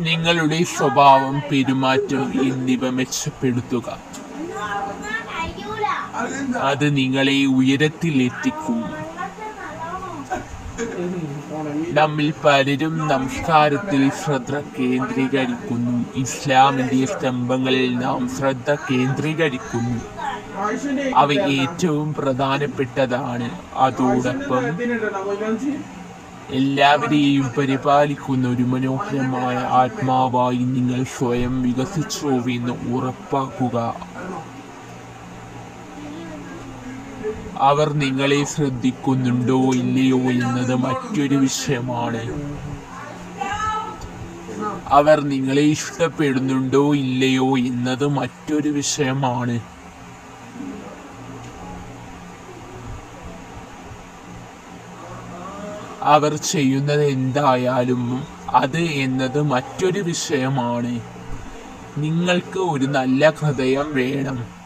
നിങ്ങളുടെ സ്വഭാവം പെരുമാറ്റം എന്നിവ മെച്ചപ്പെടുത്തുക. അത് നിങ്ങളെ ഉയരത്തിലെത്തിക്കും നമ്മിൽ പലരും നമസ്കാരത്തിൽ ശ്രദ്ധ കേന്ദ്രീകരിക്കുന്നു. ഇസ്ലാമിന്റെ സ്തംഭങ്ങളിൽ നാം ശ്രദ്ധ കേന്ദ്രീകരിക്കുന്നു. അവ ഏറ്റവും പ്രധാനപ്പെട്ടതാണ്. അതോടൊപ്പം എല്ലാവരെയും പരിപാലിക്കുന്ന ഒരു മനോഹരമായ ആത്മാവായി നിങ്ങൾ സ്വയം വികസിച്ചുവെന്ന് ഉറപ്പാക്കുക. അവർ നിങ്ങളെ ശ്രദ്ധിക്കുന്നുണ്ടോ ഇല്ലയോ എന്നത് മറ്റൊരു വിഷയമാണ്. അവർ നിങ്ങളെ ഇഷ്ടപ്പെടുന്നുണ്ടോ ഇല്ലയോ എന്നത് മറ്റൊരു വിഷയമാണ്. അവർ ചെയ്യുന്നത് എന്തായാലും അത് എന്നത് മറ്റൊരു വിഷയമാണ്. നിങ്ങൾക്ക് ഒരു നല്ല ഹൃദയം വേണം.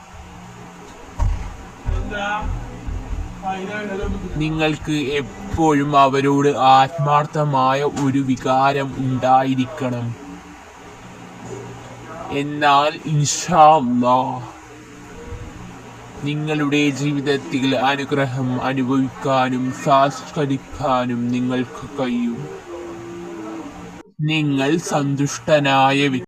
നിങ്ങൾക്ക് എപ്പോഴും അവരോട് ആത്മാർത്ഥമായ ഒരു വികാരം ഉണ്ടായിരിക്കണം. എന്നാൽ ഇൻഷാ അല്ലാഹ് നിങ്ങളുടെ ജീവിതത്തിൽ അനുഗ്രഹം അനുഭവിക്കാനും സാസ്കരിക്കാനും നിങ്ങൾക്ക് കഴിയും. നിങ്ങൾ സന്തുഷ്ടനായ